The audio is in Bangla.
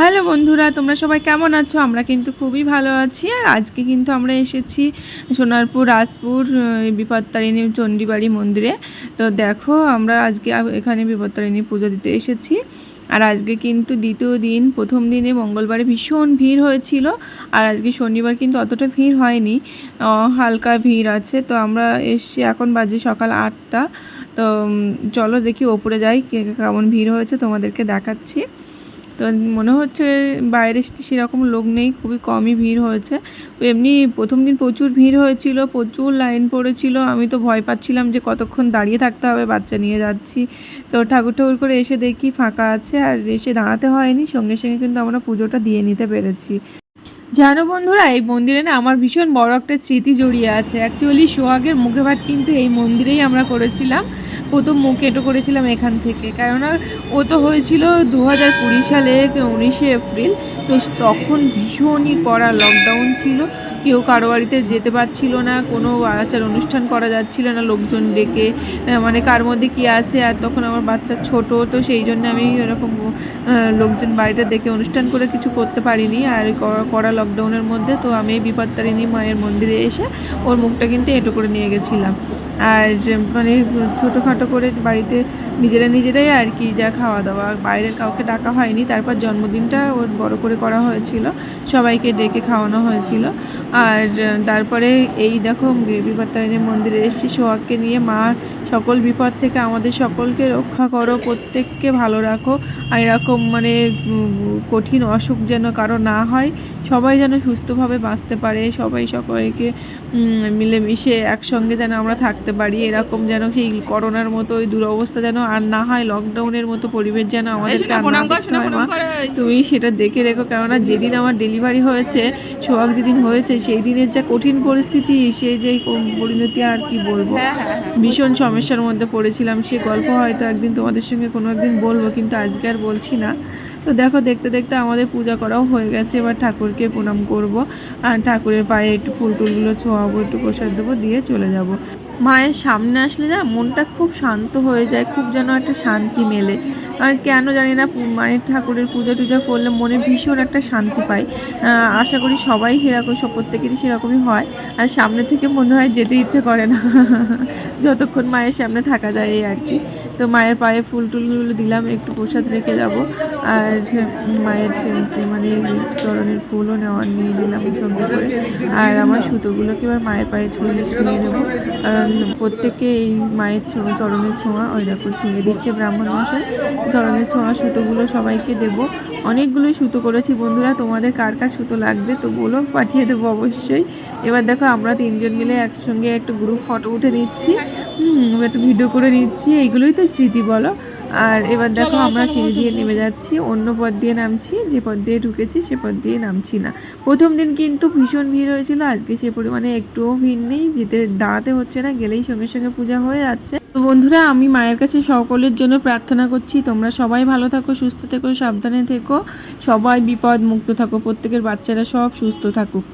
হ্যালো বন্ধুরা, তোমরা সবাই কেমন আছো? আমরা কিন্তু খুবই ভালো আছি। আর আজকে কিন্তু আমরা এসেছি সোনারপুর, রাজপুর বিপত্তারিণী, চণ্ডীবাড়ি মন্দিরে। তো দেখো, আমরা আজকে এখানে বিপত্তারিণী পুজো দিতে এসেছি। আর আজকে কিন্তু দ্বিতীয় দিন, প্রথম দিনে মঙ্গলবারে ভীষণ ভিড় হয়েছিল। আর আজকে শনিবার কিন্তু অতটা ভিড় হয়নি। হালকা ভিড় আছে। তো আমরা এসছি, এখন বাজে সকাল আটটা। তো চলো দেখি ওপরে যাই কেমন ভিড় হয়েছে, তোমাদেরকে দেখাচ্ছি। তো মনে হচ্ছে বাইরে সেরকম লোক নেই, খুবই কমই ভিড় হয়েছে। এমনি প্রথম দিন প্রচুর ভিড় হয়েছিল, প্রচুর লাইন পড়েছিল। আমি তো ভয় পাচ্ছিলাম যে কতক্ষণ দাঁড়িয়ে থাকতে হবে, বাচ্চা নিয়ে যাচ্ছি। তো ঠাকুর ঠাকুর করে এসে দেখি ফাঁকা আছে, আর এসে দাঁড়াতে হয়নি। সঙ্গে সঙ্গে কিন্তু আমরা পুজোটা দিয়ে নিতে পেরেছি। জানো বন্ধুরা, এই মন্দিরে না আমার ভীষণ বড় একটা স্মৃতি জড়িয়ে আছে। অ্যাকচুয়ালি সোহাগের মুখে ভাত কিন্তু এই মন্দিরেই আমরা করেছিলাম। প্রথম মুখ এটো করেছিলাম এখান থেকে। কেননা ও তো হয়েছিল দু হাজার কুড়ি সালে উনিশে এপ্রিল, তো তখন ভীষণই কড়া লকডাউন ছিল। কেউ কারও বাড়িতে যেতে পারছিল না, কোনো আচার অনুষ্ঠান করা যাচ্ছিল না, লোকজন ডেকে মানে কার মধ্যে কি আছে? আর তখন আমার বাচ্চা ছোট, তো সেই জন্য আমি এরকম লোকজন বাড়িতে দেখে অনুষ্ঠান করে কিছু করতে পারিনি। আর কড়া লকডাউনের মধ্যে তো আমি বিপত্তারিণী মায়ের মন্দিরে এসে ওর মুখটা কিন্তু এঁটো করে নিয়ে গেছিলাম। আর মানে ছোটোখাটো করে বাড়িতে নিজেরা নিজেরাই আর কি যা খাওয়া দাওয়া। বাইরের কাউকে ডাকা হয়নি, তারপর জন্মদিনটা ওর বড় করে করা হয়েছিল, সবাইকে ডেকে খাওয়ানো হয়েছিল। আর তারপরে এই দেখো বিপত্তারিণী মন্দিরে এসেছি, সোহাগকে নিয়ে মা সকল বিপদ থেকে আমাদের সকলকে রক্ষা করো, প্রত্যেককে ভালো রাখো। আর এরকম মানে কঠিন অসুখ যেন কারও না হয়, সবাই যেন সুস্থভাবে বাঁচতে পারে, সবাই সকলকে মিলেমিশে একসঙ্গে যেন আমরা থাকতে পারি, এরকম যেন সেই করোনার মতো ওই দুরবস্থা যেন আর না হয় লকডাউনের মতো পরিবেশ যেন আমাদেরকে আর না দেখতে হয় মা। তুমি সেটা দেখে রেখো কেননা যেদিন আমার ডেলিভারি হয়েছে সোহাগ যেদিন হয়েছে সেই দিনের যা কঠিন পরিস্থিতি সেই যে পরিণতি আর কি বলব। ভীষণ সমস্যার মধ্যে পড়েছিলাম। সে গল্প হয়তো একদিন তোমাদের সঙ্গে কোনো একদিন বলব কিন্তু আজকে আর বলছি না। তো দেখো দেখতে দেখতে আমাদের পূজা করাও হয়ে গেছে। এবার ঠাকুরকে প্রণাম করব। আর ঠাকুরের পায়ে একটু ফুল টুলগুলো ছোঁয়াবো একটু প্রসাদ দেবো দিয়ে চলে যাব। মায়ের সামনে আসলে না মনটা খুব শান্ত হয়ে যায়, খুব যেন একটা শান্তি মেলে। আর কেন জানি না মানে ঠাকুরের পূজা টুজা করলে মনে ভীষণ একটা শান্তি পাই। আশা করি সবাই সেরকম, সব প্রত্যেকেরই সেরকমই হয়। আর সামনে থেকে মনে হয় যেতে ইচ্ছে করে না। যতক্ষণ মায়ের সামনে থাকা যায় এই আর কি। তো মায়ের পায়ে ফুল টুলগুলো দিলাম, একটু প্রসাদ রেখে যাব। আর মায়ের মানে চরণের ফুলও নেওয়া নিয়ে নিলাম সঙ্গে করে। আর আমার সুতোগুলোকে এবার মায়ের পায়ে ছড়িয়ে ছুঁয়ে নেব। কারণ প্রত্যেকে এই মায়ের ছো- চরণের ছোঁয়া ওই দেখো ছুঁয়ে দিচ্ছে ব্রাহ্মণ মশাই। চরণের ছোঁয়া সুতোগুলো সবাইকে দেব। অনেকগুলোই সুতো করেছি বন্ধুরা তোমাদের কার কার সুতো লাগবে তো বলো পাঠিয়ে দেবো অবশ্যই। এবার দেখো আমরা তিনজন মিলে একসঙ্গে একটা গ্রুপ ফটো উঠে নিচ্ছি। হুম, একটা ভিডিও করে নিচ্ছি। এইগুলোই তো স্মৃতি বলো। আর এবার দেখো আমরা সিঁড়ি দিয়ে নেমে যাচ্ছি। অন্য পথ দিয়ে নামছি যে পথ দিয়ে ঢুকেছি সে পথ দিয়ে নামছি না। প্রথম দিন কিন্তু ভীষণ ভিড় হয়েছিল আজকে সে পরিমাণে একটুও ভিড় নেই যেতে দাঁড়াতে হচ্ছে না গেলেই সঙ্গে সঙ্গে পূজা হয়ে যাচ্ছে। তো বন্ধুরা, আমি মায়ের কাছে সকলের জন্য প্রার্থনা করছি, তোমরা সবাই ভালো থাকো, সুস্থ থেকো, সাবধানে থেকো, সবাই বিপদ মুক্ত থাকো, প্রত্যেকের বাচ্চারা সব সুস্থ থাকুক।